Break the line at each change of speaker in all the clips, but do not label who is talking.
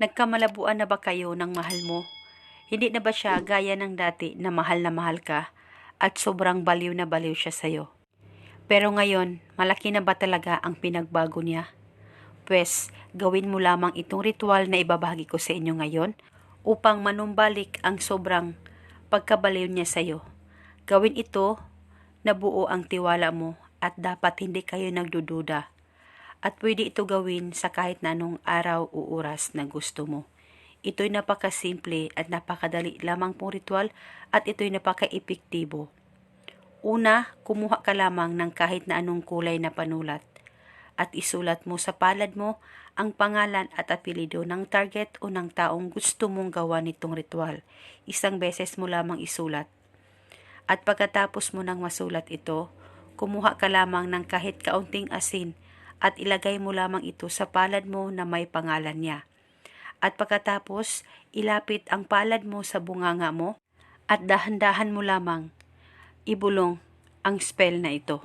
Nagkamalabuan na ba kayo ng mahal mo? Hindi na ba siya gaya ng dati na mahal na mahal ka at sobrang baliw na baliw siya sa'yo? Pero ngayon, malaki na ba talaga ang pinagbago niya? Pwes, gawin mo lamang itong ritual na ibabahagi ko sa inyo ngayon upang manumbalik ang sobrang pagkabaliw niya sa'yo. Gawin ito na buo ang tiwala mo at dapat hindi kayo nagdududa. At pwede ito gawin sa kahit na anong araw o oras na gusto mo. Ito'y napakasimple at napakadali lamang pong ritual at ito'y napaka-epektibo. Una, kumuha ka lamang ng kahit na anong kulay na panulat at isulat mo sa palad mo ang pangalan at apelido ng target o ng taong gusto mong gawa nitong ritual. Isang beses mo lamang isulat. At pagkatapos mo nang masulat ito, kumuha ka lamang ng kahit kaunting asin at ilagay mo lamang ito sa palad mo na may pangalan niya. At pagkatapos, ilapit ang palad mo sa bunganga mo at dahan-dahan mo lamang ibulong ang spell na ito.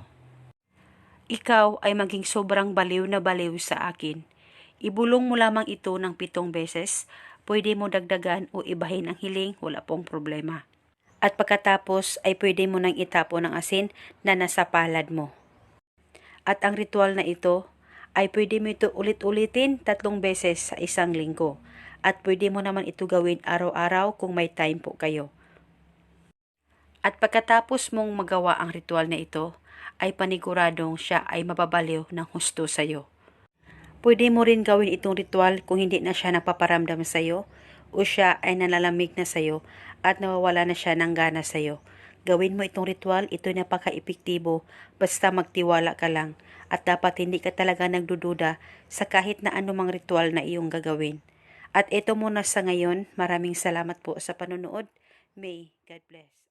Ikaw ay maging sobrang baliw na baliw sa akin. Ibulong mo lamang ito ng pitong beses, pwede mo dagdagan o ibahin ang hiling, wala pong problema. At pagkatapos ay pwede mo nang itapo ng asin na nasa palad mo. At ang ritual na ito ay pwede mo ito ulit-ulitin tatlong beses sa isang linggo. At pwede mo naman ito gawin araw-araw kung may time po kayo. At pagkatapos mong magawa ang ritual na ito, ay paniguradong siya ay mababaliw ng husto sa iyo. Pwede mo rin gawin itong ritual kung hindi na siya napaparamdam sa iyo o siya ay nalalamig na sa iyo at nawawala na siya ng gana sa iyo. Gawin mo itong ritual, ito napaka-epektibo basta magtiwala ka lang at dapat hindi ka talaga nagdududa sa kahit na anumang ritual na iyong gagawin. At ito muna sa ngayon, maraming salamat po sa panonood. May God bless.